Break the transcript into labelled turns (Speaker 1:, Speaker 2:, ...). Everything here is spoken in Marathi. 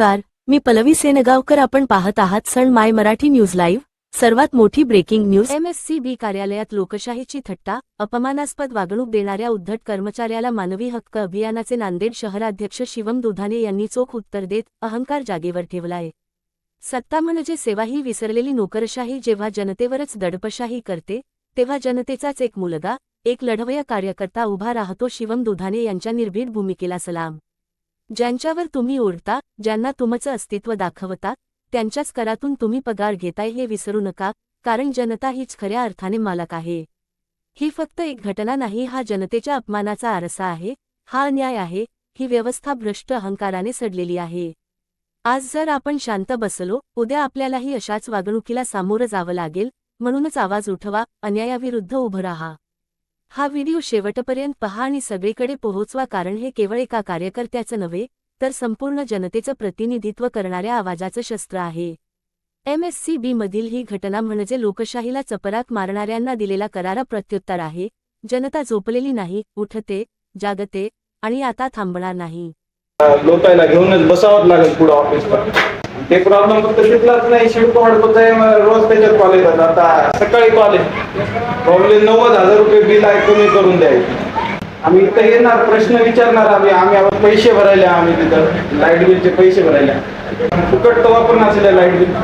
Speaker 1: नमस्कार मी पलवी सेनगावकर आपण पाहत आहात सण माय मराठी न्यूज लाईव्ह. सर्वात मोठी ब्रेकिंग न्यूज. एमएससीबी कार्यालयात लोकशाहीची थट्टा अपमानास्पद वागणूक देणाऱ्या उद्धट कर्मचाऱ्याला मानवी हक्क अभियानाचे नांदेड शहराध्यक्ष शिवम दुधाने यांनी चोख उत्तर देत अहंकार जागेवर ठेवलाय. सत्ता म्हणजे सेवा ही विसरलेली नोकरशाही जेव्हा जनतेवरच दडपशाही करते तेव्हा जनतेचाच एक मुलगा एक लढवय कार्यकर्ता उभा राहतो शिवम दुधाने यांच्या निर्भीड भूमिकेला सलाम. ज्यांच्यावर तुम्ही ओढता ज्यांना तुमचं अस्तित्व दाखवता त्यांच्याच करातून तुम्ही पगार घेताय हे विसरू नका कारण जनता हीच खऱ्या अर्थाने मालक आहे. ही फक्त एक घटना नाही हा जनतेच्या अपमानाचा आरसा आहे हा अन्याय आहे ही व्यवस्था भ्रष्ट अहंकाराने सडलेली आहे. आज जर आपण शांत बसलो उद्या आपल्यालाही अशाच वागणुकीला सामोरं जावं लागेल म्हणूनच आवाज उठवा अन्यायाविरुद्ध उभं राहा. हा व्हिडिओ शेवटपर्यंत पहा आणि सगळीकडे पोहोचवा कारण हे केवळ एका कार्यकर्त्याचं नव्हे तर संपूर्ण जनतेचं प्रतिनिधित्व करणाऱ्या आवाजाचं शस्त्र आहे. एमएससीबी मधील ही घटना म्हणजे लोकशाहीला चपराक मारणाऱ्यांना दिलेला करारा प्रत्युत्तर आहे जनता झोपलेली नाही उठते जागते आणि आता थांबणार नाही.
Speaker 2: लोकायला घेऊनच बसावंच लागेल पुढे ऑफिसला ते प्रॉब्लेम फक्त तिथलाच नाही शिवको हडकोच रोज त्याच्यात कॉल येतात आता सकाळी कॉल प्रॉब्लेम नव्वद हजार रुपये बिल आहे कमी करून द्यायचे. आम्ही इथं येणार प्रश्न विचारणार आम्ही. आम्ही आम्हाला पैसे भरायले आम्ही तिथं. लाइट बिलचे पैसे भरायले. फुकट तर वापर नसले लाइट बिल.